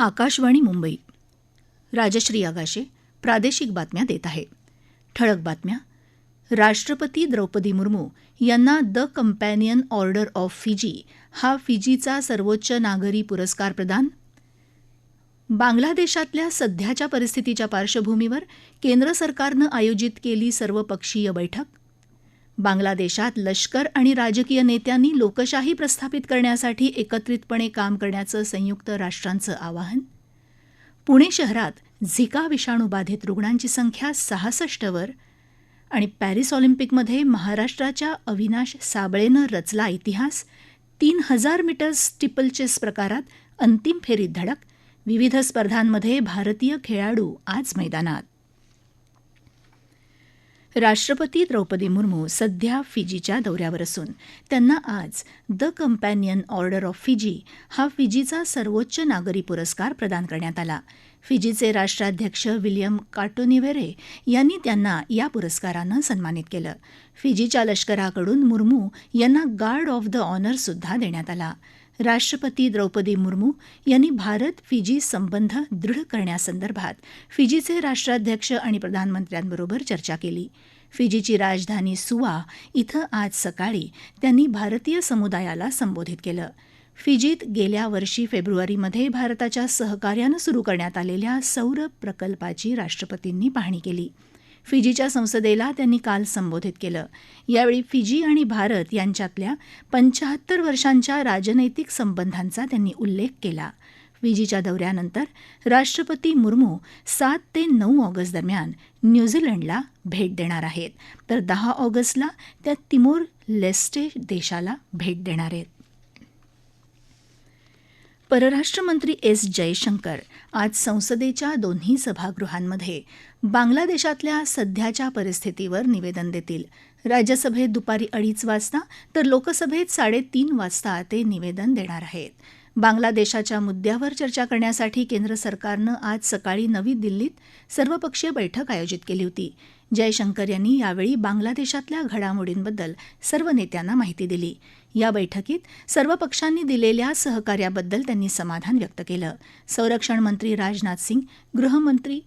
आकाशवाणी मुंबई. राजश्री आगाशे प्रादेशिक बातम्या देत आहे. ठळक बातम्या. राष्ट्रपती द्रौपदी मुर्मू यांना the Companion Order of Fiji हा फिजीचा सर्वोच्च नागरी पुरस्कार प्रदान. बांगलादेशातल्या सध्याच्या परिस्थितीच्या पार्श्वभूमीवर केंद्र सरकारनं आयोजित केली सर्वपक्षीय बैठक. बांगलादेशात लष्कर आणि राजकीय नेत्यांनी लोकशाही प्रस्थापित करण्यासाठी एकत्रितपणे काम करण्याचं संयुक्त राष्ट्रांचं आवाहन. पुणे शहरात झिका विषाणू बाधित रुग्णांची संख्या सहासष्टवर आणि पॅरिस ऑलिम्पिकमध्ये महाराष्ट्राच्या अविनाश साबळेनं रचला इतिहास तीन हजार मीटर स्टिपलचेस प्रकारात अंतिम फेरीत धडक विविध स्पर्धांमध्ये भारतीय खेळाडू आज मैदानात. राष्ट्रपती द्रौपदी मुर्मू सध्या फिजीच्या दौऱ्यावर असून त्यांना आज the Companion Order of Fiji हा फिजीचा सर्वोच्च नागरी पुरस्कार प्रदान करण्यात आला. फिजीचे राष्ट्राध्यक्ष विलियम काटोनिवेरे यांनी त्यांना या पुरस्कारानं सन्मानित केलं. फिजीच्या लष्कराकडून मुर्मू यांना गार्ड ऑफ द ऑनर सुद्धा देण्यात आला. राष्ट्रपती द्रौपदी मुर्मू यांनी भारत फिजी संबंध दृढ करण्यासंदर्भात फिजीचे राष्ट्राध्यक्ष आणि प्रधानमंत्र्यांबरोबर चर्चा केली. फिजीची राजधानी सुवा इथं आज सकाळी त्यांनी भारतीय समुदायाला संबोधित केलं. फिजीत गेल्या वर्षी फेब्रुवारीमध्ये भारताच्या सहकार्यानं सुरू करण्यात आलेल्या सौर प्रकल्पाची राष्ट्रपतींनी पाहणी केली. फिजीच्या संसदेला त्यांनी काल संबोधित केलं. यावेळी फिजी आणि भारत यांच्यातल्या पंचाहत्तर वर्षांच्या राजनैतिक संबंधांचा त्यांनी उल्लेख केला. फिजीच्या दौऱ्यानंतर राष्ट्रपती मुर्मू सात ते नऊ ऑगस्ट दरम्यान न्यूझीलंडला भेट देणार आहेत. तर दहा ऑगस्टला त्या तिमोर लेस्टे देशाला भेट देणार आहेत. परराष्ट्रमंत्री एस जयशंकर आज संसदेच्या दोन्ही सभागृहांमध्ये बांगलादेशातल्या सध्याच्या परिस्थितीवर निवेदन देतील. राज्यसभेत दुपारी अडीच वाजता तर लोकसभेत साडेतीन वाजता ते निवेदन देणार आहेत. बांगलादेशाच्या मुद्द्यावर चर्चा करण्यासाठी केंद्र सरकारनं आज सकाळी नवी दिल्लीत सर्वपक्षीय बैठक आयोजित केली होती. जयशंकर यांनी यावेळी बांगलादेशातल्या घडामोडींबद्दल सर्व नेत्यांना माहिती दिली. या बैठकीत सर्व पक्षांनी दिलेल्या सहकार्याबद्दल त्यांनी समाधान व्यक्त केलं. संरक्षण मंत्री राजनाथ सिंग गृहमंत्री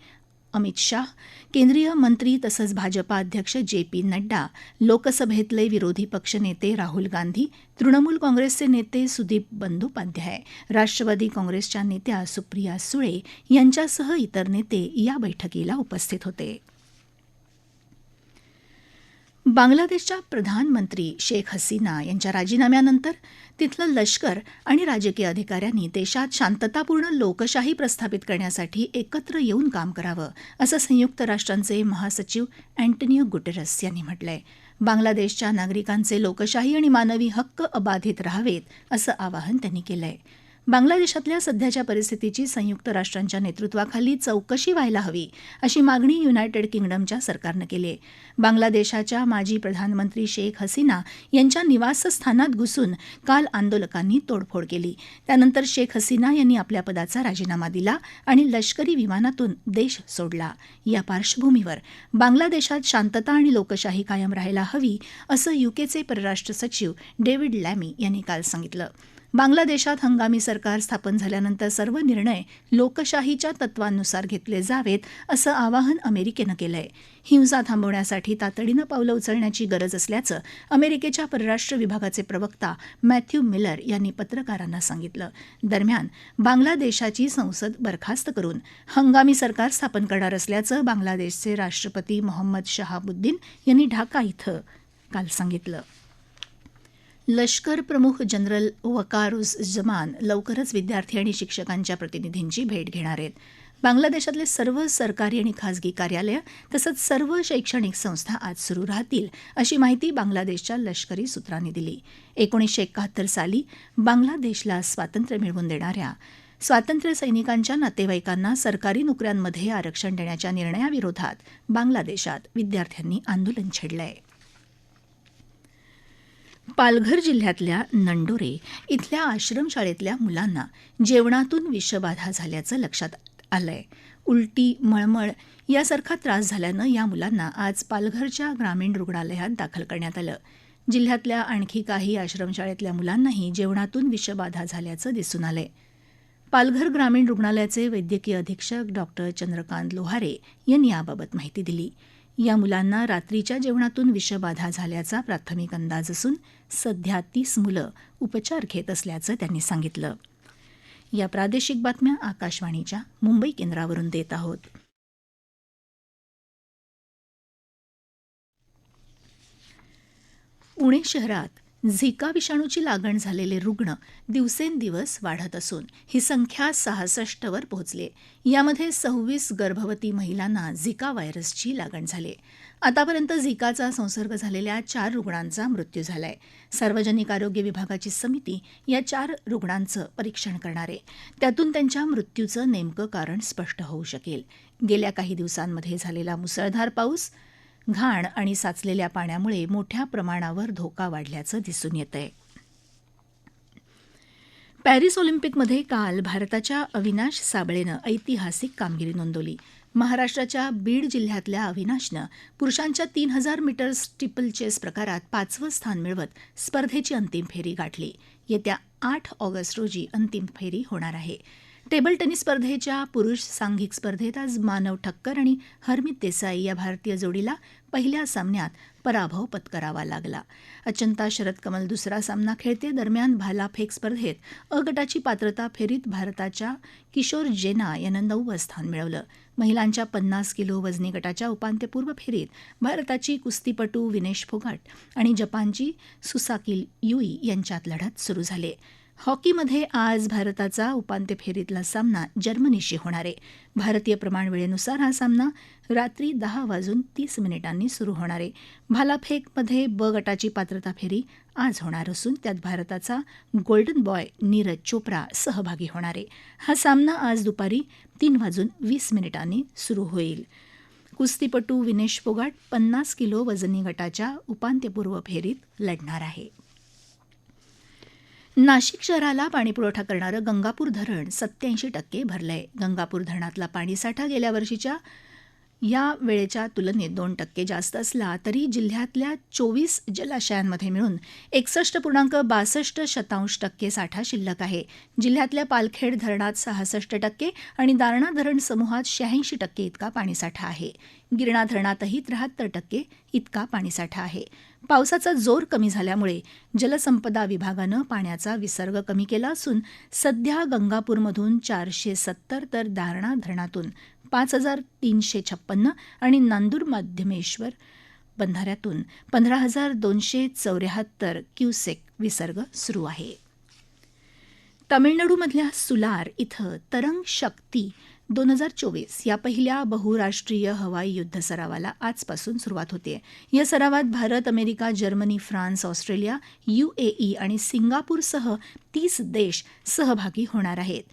अमित शाह केंद्रीय मंत्री तसंच भाजपा अध्यक्ष जे पी नड्डा लोकसभेतले विरोधी पक्षनेते राहुल गांधी तृणमूल काँग्रेसचे नेते सुदीप बंदोपाध्याय राष्ट्रवादी काँग्रेसच्या नेत्या सुप्रिया सुळे यांच्यासह इतर नेते या बैठकीला उपस्थित होते. बांगलादेशच्या प्रधानमंत्री शेख हसीना यांच्या राजीनाम्यानंतर तिथलं लष्कर आणि राजकीय अधिकाऱ्यांनी देशात शांततापूर्ण लोकशाही प्रस्थापित करण्यासाठी एकत्र येऊन काम करावं असं संयुक्त राष्ट्रांचे महासचिव अँटनियो गुटेरस यांनी म्हटलंय. बांगलादेशच्या नागरिकांचे लोकशाही आणि मानवी हक्क अबाधित राहावेत असं आवाहन त्यांनी केलंय. बांगलादेशातल्या सध्याच्या परिस्थितीची संयुक्त राष्ट्रांच्या नेतृत्वाखाली चौकशी व्हायला हवी अशी मागणी युनायटेड किंगडमच्या सरकारनं केली. आहे बांगलादेशाच्या माजी प्रधानमंत्री शेख हसीना यांच्या निवासस्थानात घुसून काल आंदोलकांनी तोडफोड केली. त्यानंतर शेख हसीना यांनी आपल्या पदाचा राजीनामा दिला आणि लष्करी विमानातून देश सोडला. या पार्श्वभूमीवर बांगलादेशात शांतता आणि लोकशाही कायम राहायला हवी असं युकेचे परराष्ट्र सचिव डेव्हिड लॅमी यांनी काल सांगितलं. बांगलादेशात हंगामी सरकार स्थापन झाल्यानंतर सर्व निर्णय लोकशाहीच्या तत्वांनुसार घेतले जावेत असं आवाहन अमेरिकेनं केलं आहे हिंसा थांबवण्यासाठी तातडीनं पावलं उचलण्याची गरज असल्याचं अमेरिकेच्या परराष्ट्र विभागाचे प्रवक्ता मॅथ्यू मिलर यांनी पत्रकारांना सांगितलं. दरम्यान बांगलादेशाची संसद बरखास्त करून हंगामी सरकार स्थापन करणार असल्याचं बांगलादेशचे राष्ट्रपती मोहम्मद शहाबुद्दीन यांनी ढाका इथं काल सांगितलं. लष्कर प्रमुख जनरल वकारुझजमान लवकरच विद्यार्थी आणि शिक्षकांच्या प्रतिनिधींची भेट घेणार आहेत. बांगलादेशातले सर्व सरकारी आणि खासगी कार्यालयं तसंच सर्व शैक्षणिक संस्था आज सुरू राहतील अशी माहिती बांगलादेशच्या लष्करी सूत्रांनी दिली. एकोणीसशे एकाहत्तर साली बांगलादेशला स्वातंत्र्य मिळवून देणाऱ्या स्वातंत्र्य सैनिकांच्या नातेवाईकांना सरकारी नोकऱ्यांमध्ये आरक्षण देण्याच्या निर्णयाविरोधात बांगलादेशात विद्यार्थ्यांनी आंदोलन छेडलंय. पालघर जिल्ह्यातल्या नंडोरे इथल्या आश्रमशाळेतल्या मुलांना जेवणातून विषबाधा झाल्याचं लक्षात आलंय. उलटी मळमळ यासारखा त्रास झाल्यानं या मुलांना आज पालघरच्या ग्रामीण रुग्णालयात दाखल करण्यात आलं. जिल्ह्यातल्या आणखी काही आश्रमशाळेतल्या मुलांनाही जेवणातून विषबाधा झाल्याचं दिसून आलंय. पालघर ग्रामीण रुग्णालयाचे वैद्यकीय अधीक्षक डॉक्टर चंद्रकांत लोहारे यांनी याबाबत माहिती दिली. या मुलांना रात्रीच्या जेवणातून विषबाधा झाल्याचा प्राथमिक अंदाज असून सध्या तीस मुलं उपचार घेत असल्याचं त्यांनी सांगितलं. या प्रादेशिक बातम्या आकाशवाणीच्या मुंबई केंद्रावरून देत आहोत. पुणे शहरात झिका विषाणूची लागण झालेले रुग्ण दिवसेंदिवस वाढत असून ही संख्या सहासष्टवर पोहोचली. यामध्ये सव्वीस गर्भवती महिलांना झिका व्हायरसची लागण झाली. आतापर्यंत झिकाचा संसर्ग झालेल्या चार रुग्णांचा मृत्यू झालाय. सार्वजनिक आरोग्य विभागाची समिती या चार रुग्णांचं परीक्षण करणार. आहे त्यातून त्यांच्या मृत्यूचं नेमकं कारण स्पष्ट होऊ शकेल. गेल्या काही दिवसांमध्ये झालेला मुसळधार पाऊस घाण आणि साचलेल्या पाण्यामुळे मोठ्या प्रमाणावर धोका वाढल्याचं दिसून येत आहे पॅरिस ऑलिम्पिकमध्ये काल भारताच्या अविनाश साबळेनं ऐतिहासिक कामगिरी नोंदवली. महाराष्ट्राच्या बीड जिल्ह्यातल्या अविनाशनं पुरुषांच्या तीन हजार मीटर स्टिपल चेस प्रकारात पाचवं स्थान मिळवत स्पर्धेची अंतिम फेरी गाठली. येत्या आठ ऑगस्ट रोजी अंतिम फेरी होणार आहे. टेबल टेनिस स्पर्धेच्या पुरुष सांघिक स्पर्धेत आज मानव ठक्कर आणि हरमित देसाई या भारतीय जोडीला पहिल्या सामन्यात पराभव पत्करावा लागला. अचंता शरद कमल दुसरा सामना खेळते. दरम्यान भालाफेक स्पर्धेत अ गटाची पात्रता फेरीत भारताच्या किशोर जेना यानं नववं स्थान मिळवलं. महिलांच्या पन्नास किलो वजनी गटाच्या उपांत्यपूर्व फेरीत भारताची कुस्तीपटू विनेश फोगाट आणि जपानची सुसाकिल युई यांच्यात लढत सुरू झाली. हॉकीमध्ये आज भारताचा उपांत्य फेरीतला सामना जर्मनीशी होणार आहे. भारतीय प्रमाणवेळेनुसार हा सामना रात्री दहा वाजून तीस मिनिटांनी सुरू होणार आहे. भालाफेकमध्ये ब गटाची पात्रता फेरी आज होणार असून त्यात भारताचा गोल्डन बॉय नीरज चोप्रा सहभागी होणार आहे. हा सामना आज दुपारी तीन वाजून वीस मिनिटांनी सुरू होईल. कुस्तीपटू विनेश फोगाट पन्नास किलो वजनी गटाच्या उपांत्यपूर्व फेरीत लढणार आहे. नाशिक शहराला पाणीपुरवठा करणारं गंगापूर धरण सत्याऐंशी टक्के भरलंय. गंगापूर धरणातला पाणीसाठा गेल्या वर्षीच्या या वेळेच्या तुलनेत दोन टक्के जास्त असला तरी जिल्ह्यातल्या चोवीस जलाशयांमध्ये मिळून एकसष्ट पूर्णांक बासष्ट शतांश टक्के साठा शिल्लक आहे. जिल्ह्यातल्या पालखेड धरणात सहासष्ट टक्के आणि दारणा धरण समूहात शहाऐंशी टक्के इतका पाणीसाठा आहे. गिरणा धरणातही त्र्याहत्तर टक्के इतका पाणीसाठा आहे. पावसाचा जोर कमी झाल्यामुळे जलसंपदा विभागानं पाण्याचा विसर्ग कमी केला असून सध्या गंगापूरमधून चारशे सत्तर तर दारणा धरणातून पाच हजार तीनशे छप्पन्न आणि नांदूर माध्यमेश्वर बंधाऱ्यातून पंधरा हजार दोनशे चौऱ्याहत्तर क्युसेक विसर्ग सुरू आहे. तामिळनाडूमधल्या सुलार इथं तरंग शक्ती दोन हजार चोवीस या पहिल्या बहुराष्ट्रीय हवाई युद्ध सरावाला आजपासून सुरुवात होते. या सरावात Bharat America Germany France Australia UAE आणि सिंगापूरसह तीस देश सहभागी होणार आहेत.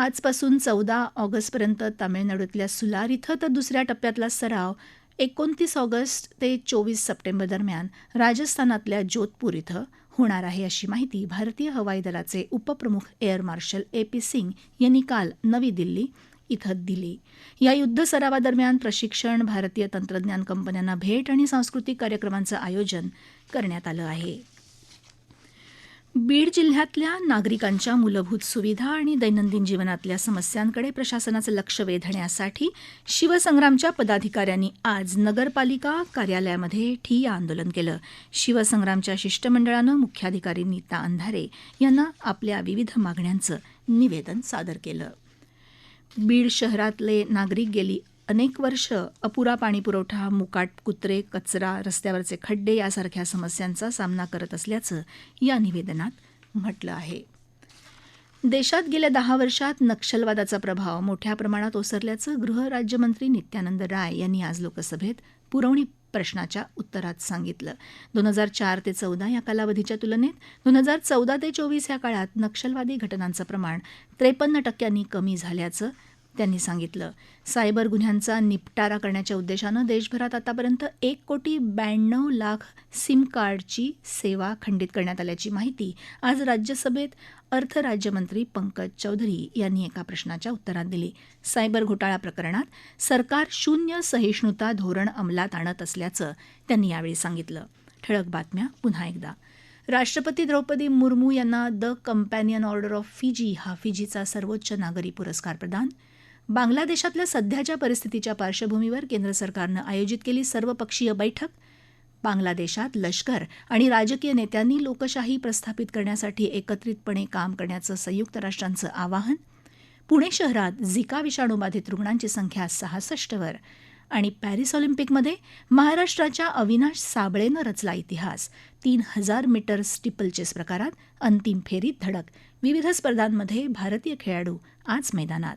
आजपासून चौदा ऑगस्टपर्यंत तामिळनाडूतल्या सुलार इथं तर दुसऱ्या टप्प्यातला सराव एकोणतीस ऑगस्ट ते चोवीस सप्टेंबर दरम्यान राजस्थानातल्या जोधपूर इथं होणार आहे अशी माहिती भारतीय हवाई दलाचे उपप्रमुख Air Marshal A P Singh यांनी काल नवी दिल्ली इथं दिली. या युद्ध सरावादरम्यान प्रशिक्षण भारतीय तंत्रज्ञान कंपन्यांना भेट आणि सांस्कृतिक कार्यक्रमांचं आयोजन करण्यात आलं आहे. बीड जिल्ह्यातल्या नागरिकांच्या मूलभूत सुविधा आणि दैनंदिन जीवनातल्या समस्यांकडे प्रशासनाचं लक्ष वेधण्यासाठी शिवसंग्रामच्या पदाधिकाऱ्यांनी आज नगरपालिका कार्यालयामध्ये ठिय्या आंदोलन केलं. शिवसंग्रामच्या शिष्टमंडळानं मुख्याधिकारी नीता अंधारे यांना आपल्या विविध मागण्यांचं निवेदन सादर केलं. बीड शहरातले नागरिक गेली अनेक वर्ष अपुरा पाणीपुरवठा मुकाट कुत्रे कचरा रस्त्यावरचे खड्डे यासारख्या समस्यांचा सामना करत असल्याचं या निवेदनात म्हटलं आहे. देशात गेल्या दहा वर्षात नक्षलवादाचा प्रभाव मोठ्या प्रमाणात ओसरल्याचं गृहराज्यमंत्री नित्यानंद राय यांनी आज लोकसभेत पुरवणी प्रश्नाच्या उत्तरात सांगितलं. दोन हजार चार ते चौदा या कालावधीच्या तुलनेत दोन हजार चौदा ते चोवीस या काळात नक्षलवादी घटनांचं प्रमाण त्रेपन्न टक्क्यांनी कमी झाल्याचं त्यांनी सांगितलं. सायबर गुन्ह्यांचा निपटारा करण्याच्या उद्देशानं देशभरात आतापर्यंत एक कोटी ब्याण्णव लाख सिम कार्डची सेवा खंडित करण्यात आल्याची माहिती आज राज्यसभेत अर्थ राज्यमंत्री पंकज चौधरी यांनी एका प्रश्नाच्या उत्तरात दिली. सायबर घोटाळा प्रकरणात सरकार शून्य सहिष्णुता धोरण अंमलात आणत असल्याचं त्यांनी यावेळी सांगितलं. ठळक बातम्या पुन्हा एकदा. राष्ट्रपती द्रौपदी मुर्मू यांना the Companion Order of Fiji हा फिजीचा सर्वोच्च नागरी पुरस्कार प्रदान बांगलादेशातल्या सध्याच्या परिस्थितीच्या पार्श्वभूमीवर केंद्र सरकारनं आयोजित केली सर्वपक्षीय बैठक. बांगलादेशात लष्कर आणि राजकीय नेत्यांनी लोकशाही प्रस्थापित करण्यासाठी एकत्रितपणे काम करण्याचं संयुक्त राष्ट्रांचं आवाहन. पुणे शहरात झिका विषाणूबाधित रुग्णांची संख्या सहासष्टवर आणि पॅरिस ऑलिम्पिकमध्ये महाराष्ट्राच्या अविनाश साबळेनं रचला इतिहास. तीन हजार मीटर स्टिपल चेस प्रकारात अंतिम फेरीत धडक. विविध स्पर्धांमध्ये भारतीय खेळाडू आज मैदानात.